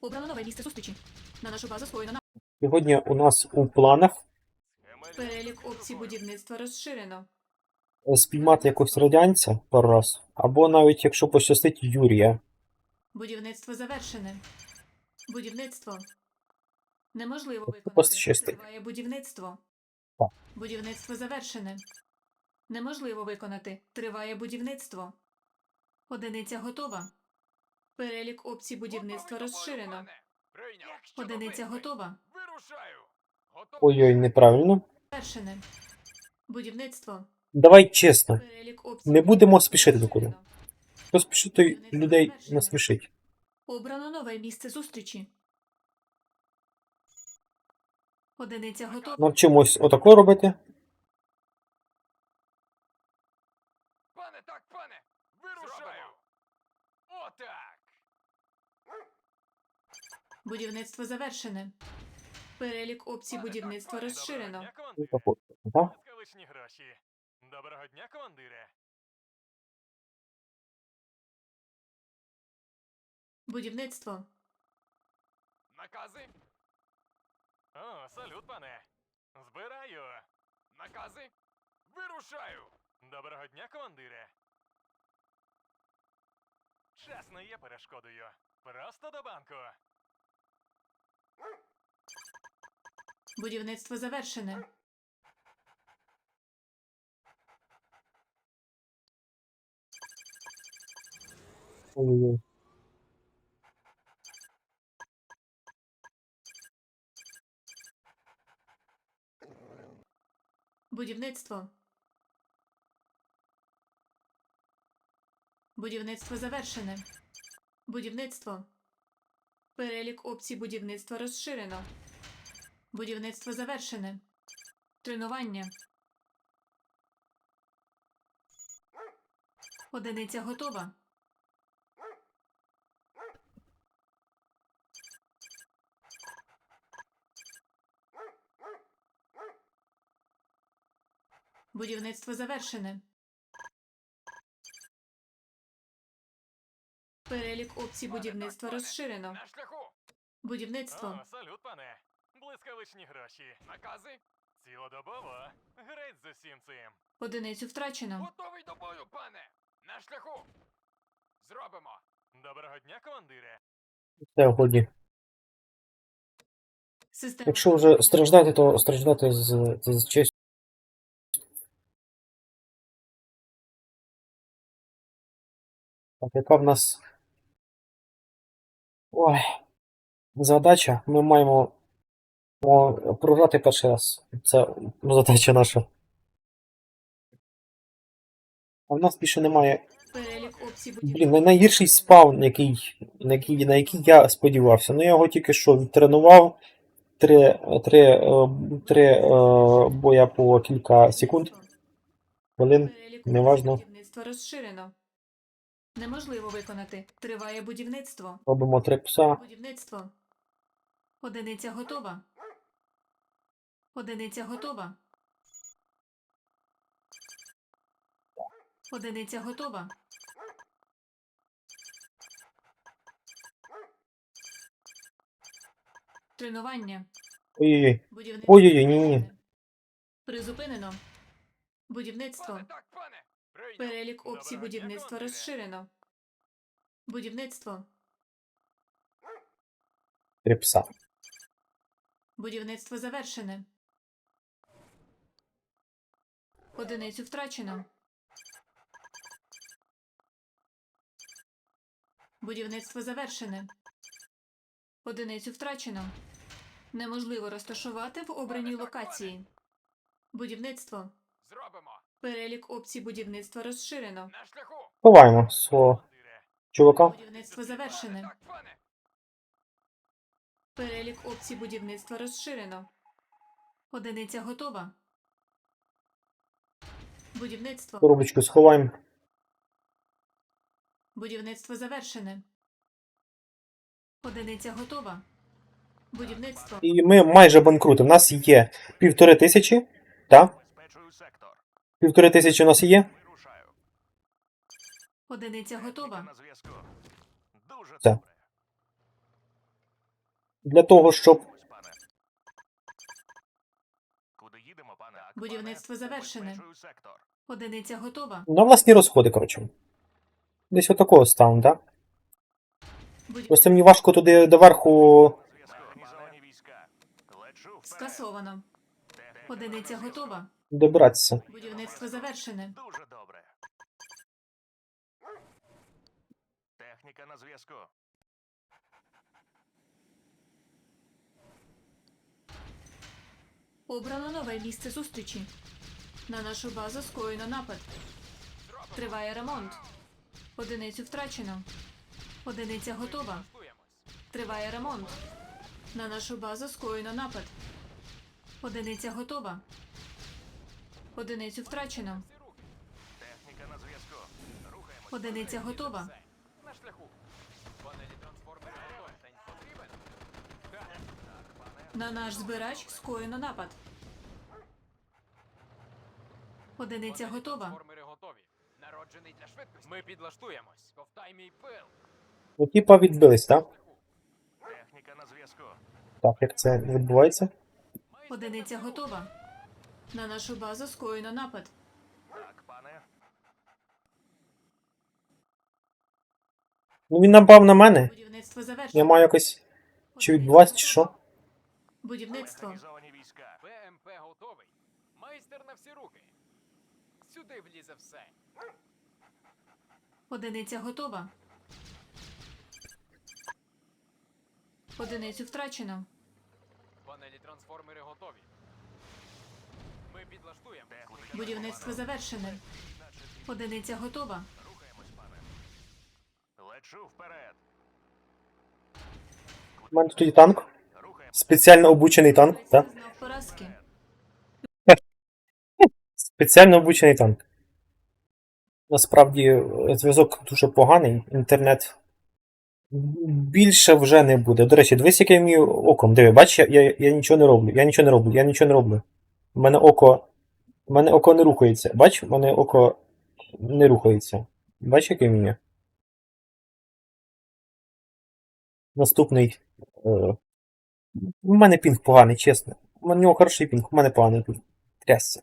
Обрано нове місце зустрічі. На нашу базу скоєно на Сьогодні у нас у планах перелік опцій будівництва розширено. спіймати якогось радянця пару раз, або навіть, якщо пощастить, Юрія. Будівництво завершене. Будівництво. Неможливо Тобто виконати. Триває будівництво. Так. Будівництво завершене. Неможливо виконати. Триває будівництво. Одиниця готова. Перелік опцій будівництва розширено. Одиниця готова. Вирушаю. Ой-ой, неправильно. Завершене. Будівництво. Давай чесно. Перелік опцій Не будемо спішити нікуди. Хто спішить, той людей насмішить. Обрано нове місце зустрічі. Одиниця готова. Навчимось отако робити. Пане, так, пане. Вирушаю. Отак. Будівництво завершене. Перелік опцій будівництва розширено. Ну, тако. Скаличні гроші. Доброго дня, командире. Будівництво. Накази. О, салют, пане. Збираю. Накази. Вирушаю. Доброго дня, командире. Час не є перешкодою. Просто до банку. Будівництво завершене. Будівництво. Будівництво завершене. Будівництво. Перелік опцій будівництва розширено. Будівництво завершене. Тренування. Одиниця готова. Будівництво завершене. Перелік опцій будівництва розширено. На шляху. Будівництво. О, салют, пане. Блискавичні гроші. Накази. Цілодобово. Греть з усім цим. Одиницю втрачено. Готовий до бою, пане. На шляху. Зробимо. Доброго дня, командире. Все, годі. Система. Якщо вже страждати, то страждати з, з, з честю. Так, яка в нас. Ой. Задача. Ми маємо о, програти перший раз. Це задача наша. А в нас більше немає. Блін, найгірший спаун, який, на, який, на який я сподівався. Ну я його тільки що відтренував. Три, три, е, три е, боя по кілька секунд. Хвилин. Неважно. Неможливо виконати. Триває будівництво. Робимо три пса. Будівництво. Одиниця готова. Одиниця готова. Одиниця готова. Тренування. Ой-ой-ой. Будівництво. Ой-ой-ой, завершене. Призупинено. Будівництво. Перелік опцій будівництва розширено. Будівництво. Три пса. Будівництво завершене. Одиницю втрачено. Будівництво завершене. Одиницю втрачено. Неможливо розташувати в обраній локації. Будівництво. Зробимо. Перелік опцій будівництва розширено. Ховаємо свого чувака. Будівництво завершене. Перелік опцій будівництва розширено. Одиниця готова. Будівництво. Коробочку сховаємо. Будівництво завершене. Одиниця готова. Будівництво. І ми майже банкрути. У нас є півтори тисячі. Так? Півтори тисячі у нас є. Одиниця готова. Дуже Для того, щоб? Будівництво завершене. Одиниця готова. на власні розходи, коротше. Десь отакого ставимо, так? Будів- Просто мені важко туди доверху. Скасовано. Одиниця готова. Добиратися. Будівництво завершене. Дуже добре. Техніка на зв'язку. Обрано нове місце зустрічі. На нашу базу скоєно напад. Триває ремонт. Одиницю втрачено. Одиниця готова. Триває ремонт. На нашу базу скоєно напад. Одиниця готова. Одиницю втрачено. Техніка на зв'язку. Рухаємось. Одиниця готова. На шляху. Панелі трансформера готові. Потрібен? Так. На наш збирач скоєно напад. Одиниця готова. Трансформери готові. Народжений для швидкості. Ми підлаштуємось. Ковтай мій пил. Ну, типа відбились, так? Техніка на зв'язку. Так, як це відбувається? Одиниця готова. На нашу базу скоєно напад. Так, пане. Ну він напав на мене. Будівництво Я завершено. маю якось. Чи відбувається, чи що? Будівництво. Війська. ПМП готовий. Майстер на всі руки. Сюди влізе все. Одиниця готова. Одиницю втрачено. Панелі трансформери готові. Будівництво завершене. Одиниця готова. Лечу вперед. У мене тут є танк. Спеціально обучений танк, так? Поразки. Спеціально обучений танк. Насправді зв'язок дуже поганий, інтернет більше вже не буде. До речі, дивись, як я вмію оком. Диви, бач, я, я, я нічого не роблю. Я нічого не роблю, я нічого не роблю. У мене око. У мене око не рухається. Бач, у мене око не рухається. Бач, як я вмію? Наступний. Е... У мене пінг поганий, чесно. У нього хороший пінг, у мене поганий пінг. Трясся.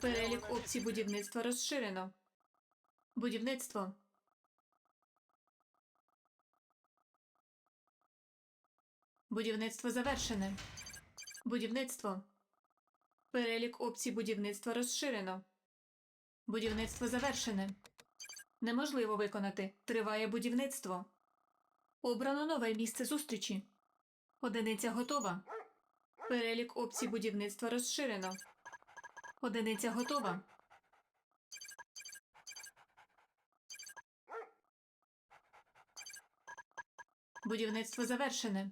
Перелік опцій будівництва розширено. Будівництво. Будівництво завершене. Будівництво. Перелік опцій будівництва розширено. Будівництво завершене. Неможливо виконати. Триває будівництво. Обрано нове місце зустрічі. Одиниця готова. Перелік опцій будівництва розширено. Одиниця готова. Будівництво завершене.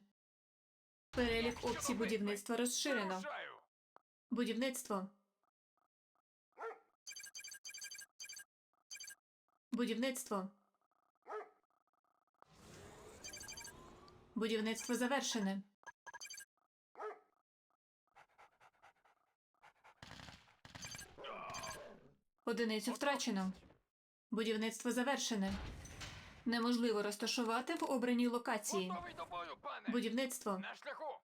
Перелік опцій будівництва розширено. Будівництво. Будівництво. Будівництво завершене. Одиницю втрачено. Будівництво завершене. Неможливо розташувати в обраній локації. Готовий до бою, пане. Будівництво. На шляху.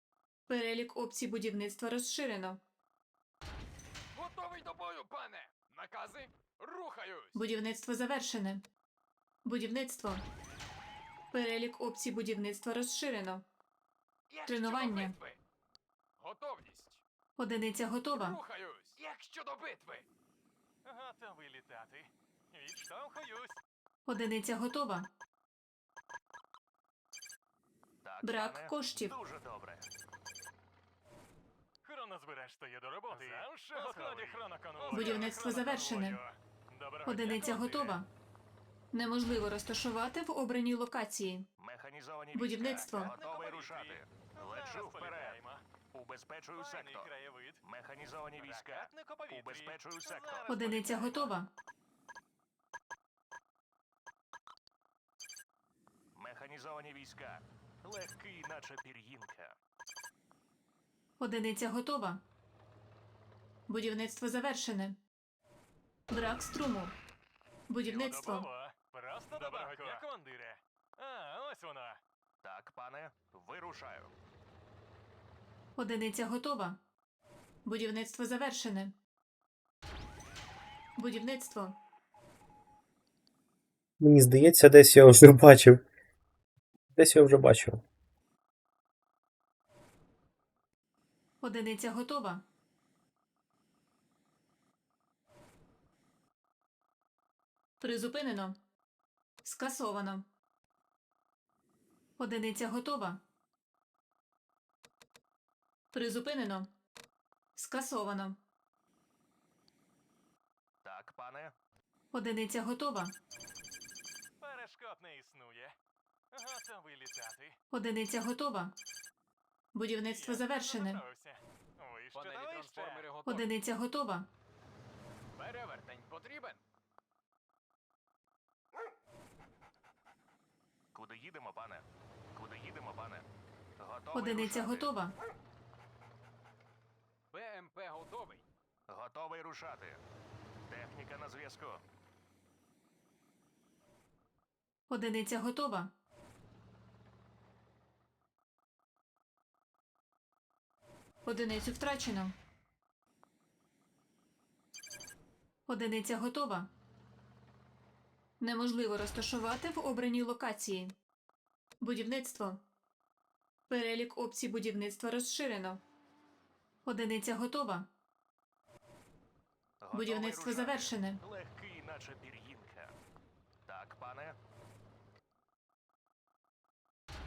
Перелік опцій будівництва розширено. Готовий до бою, пане. Накази. Рухаюсь. Будівництво завершене. Будівництво. Перелік опцій будівництва розширено. Як тренування. битви? Готовність. Одиниця готова. Рухаюсь. Як щодо битви? Готовий літати. Відштовхуюсь. Одиниця готова. Так, Брак пане. коштів. Дуже добре. Хронозбирач стає до роботи. Завше на складі хроноконвою. Будівництво завершене. Одиниця готова. Неможливо розташувати в обраній локації. Механізовані Будівництво. війська. Готовий рушати. Лечу вперед. Убезпечую сектор. краєвид. Механізовані війська. Ракетник у повітрі. Убезпечую сектор. Одиниця готова. Механізовані війська. Легкий, наче пір'їнка. Одиниця готова. Будівництво завершене. Брак струму. Будівництво. Просто Доброго Доброго дня, командире. А, ось вона. Так, пане, вирушаю. Одиниця готова. Будівництво завершене. Будівництво. Мені здається, десь я вже бачив. Десь я вже бачив. Одиниця готова. Призупинено. Скасовано. Одиниця готова. Призупинено. Скасовано. Так, пане, Одиниця готова. Готовий літати. Одиниця готова. Будівництво завершене. справився. Вище панелі та вище. готові. Одиниця готова. Перевертень потрібен. Куди їдемо, пане? Куди їдемо, пане? Готовий Одиниця рушати. готова. БМП готовий. Готовий рушати. Техніка на зв'язку. Одиниця готова. Одиницю втрачено. Одиниця готова. Неможливо розташувати в обраній локації. Будівництво. Перелік опцій будівництва розширено. Одиниця готова. Готовий Будівництво рушати. завершене. Легкий, наче пір'їнка. Так, пане.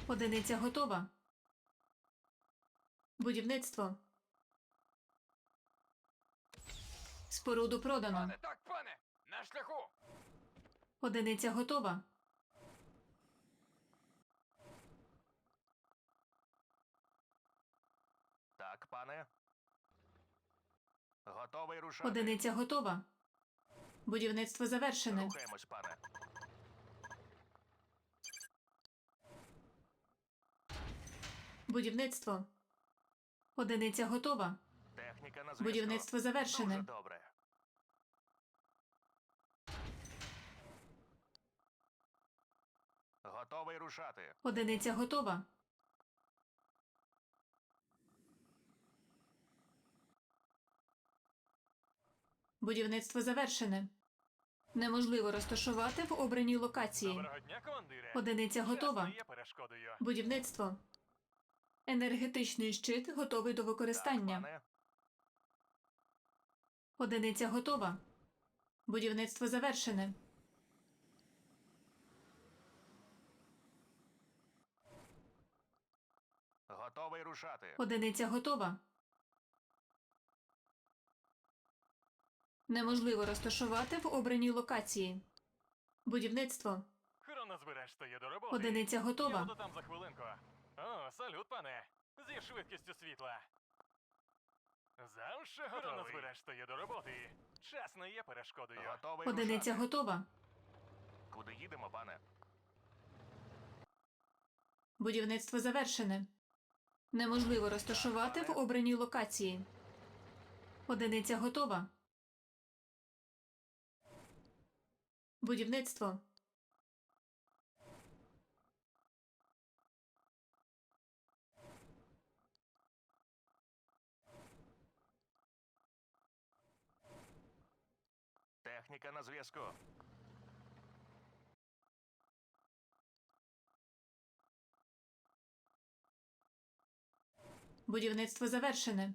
Одиниця готова. Будівництво. Споруду продано. так, пане! На шляху! Одиниця готова. Так, пане. Готовий рушати. Одиниця готова. Будівництво завершене. Рухаємось, пане. Будівництво. Одиниця готова. Техніка на зв'язку. Будівництво Дуже завершене. добре. Готовий рушати. Одиниця готова. Будівництво завершене. Неможливо розташувати в обраній локації. Доброго дня, командире. Одиниця готова. Час не є перешкодою. Будівництво. Енергетичний щит готовий до використання. Так. Одиниця готова. Будівництво завершене. Готовий рушати. Одиниця готова. Неможливо розташувати в обраній локації. Будівництво. Хронозбирач стає до роботи. Одиниця Я готова. буду там за хвилинку. О, салют, пане. Зі швидкістю світла. Завше готовий. Хронозбирач стає до роботи. Час не є перешкодою. Готовий Одиниця рушати. готова. Куди їдемо, пане? Будівництво завершене. Неможливо розташувати в обраній локації. Одиниця готова. Будівництво. Техніка на зв'язку. Будівництво завершене.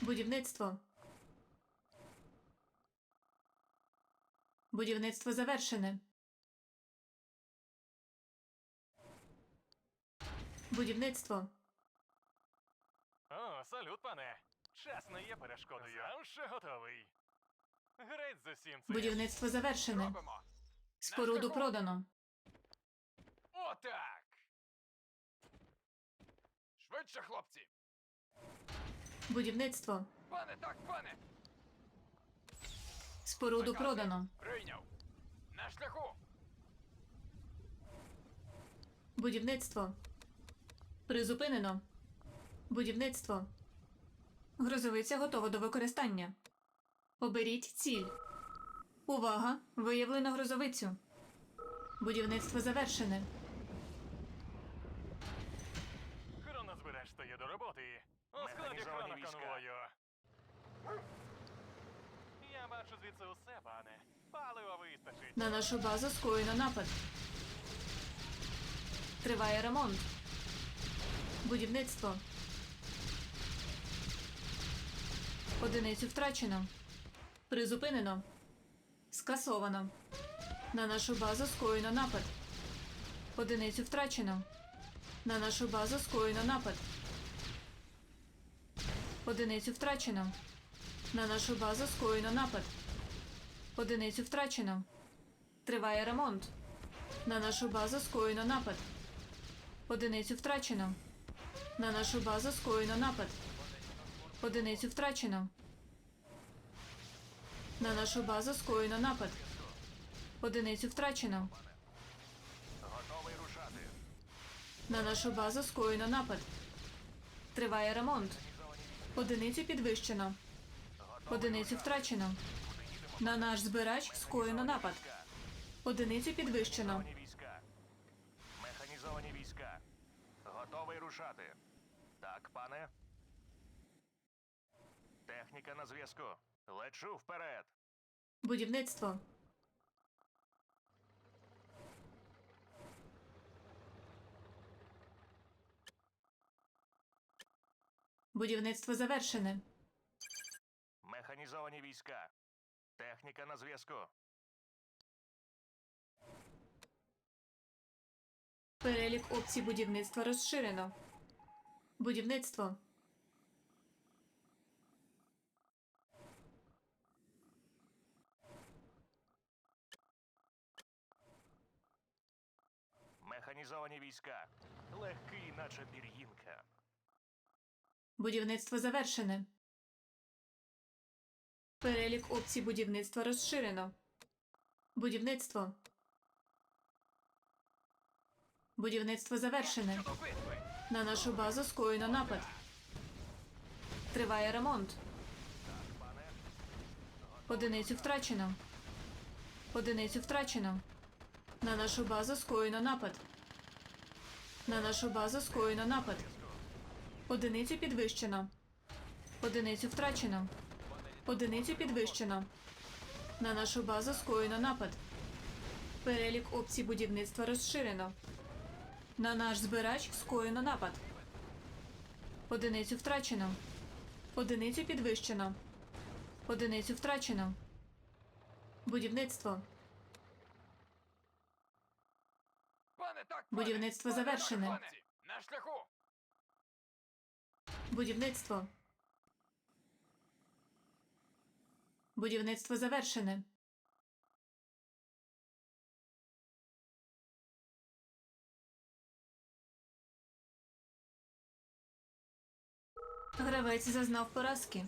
Будівництво. Будівництво завершене. Будівництво. О, салют, пане. Час не є перешкодою. Завше готовий. Греть з усім цим. Будівництво завершене. Робимо. Споруду продано. Отак. Швидше, хлопці. Будівництво. Пане, так, пане. Споруду Накази. продано. Прийняв. На шляху. Будівництво. Призупинено. Будівництво. Грозовиця готова до використання. Оберіть ціль. Увага! Виявлено грозовицю. Будівництво завершене. Хронозбирач стає до роботи. У складі хрона конвою. Я бачу звідси усе, пане. Палива вистачить. На нашу базу скоєно напад. Триває ремонт. Будівництво. Одиницю втрачено. Призупинено. Скасовано. На нашу базу скоєно напад. Одиницю втрачено. На нашу базу скоєно напад. Одиницю втрачено. На нашу базу скоєно напад. Одиницю втрачено. Триває ремонт. На нашу базу скоєно напад. Одиницю втрачено. На нашу базу скоєно напад. Одиницю втрачено. На нашу базу скоєно напад. Одиницю втрачено. Готовий рушати. На нашу базу скоєно напад. Триває ремонт. Одиницю підвищено. Одиницю втрачено. На наш збирач скоєно напад. Одиницю підвищено. Механізовані війська. Готовий рушати. Так, пане. Техніка на зв'язку. Лечу вперед. Будівництво. Будівництво завершене. Механізовані війська. Техніка на зв'язку. Перелік опцій будівництва розширено. Будівництво. Механізовані війська. Легкий, наче пір'їнка. Будівництво завершене. Перелік опцій будівництва розширено. Будівництво. Будівництво завершене. На нашу базу скоєно напад. Триває ремонт. Одиницю втрачено. Одиницю втрачено. На нашу базу скоєно напад. На нашу базу скоєно напад. Одиницю підвищено. Одиницю втрачено. Одиницю підвищено. На нашу базу скоєно напад. Перелік опцій будівництва розширено. На наш збирач скоєно напад. Одиницю втрачено. Одиницю підвищено. Одиницю втрачено. Будівництво. Пане, так, Будівництво завершене. На шляху. Будівництво. Будівництво завершене. Гравець зазнав поразки.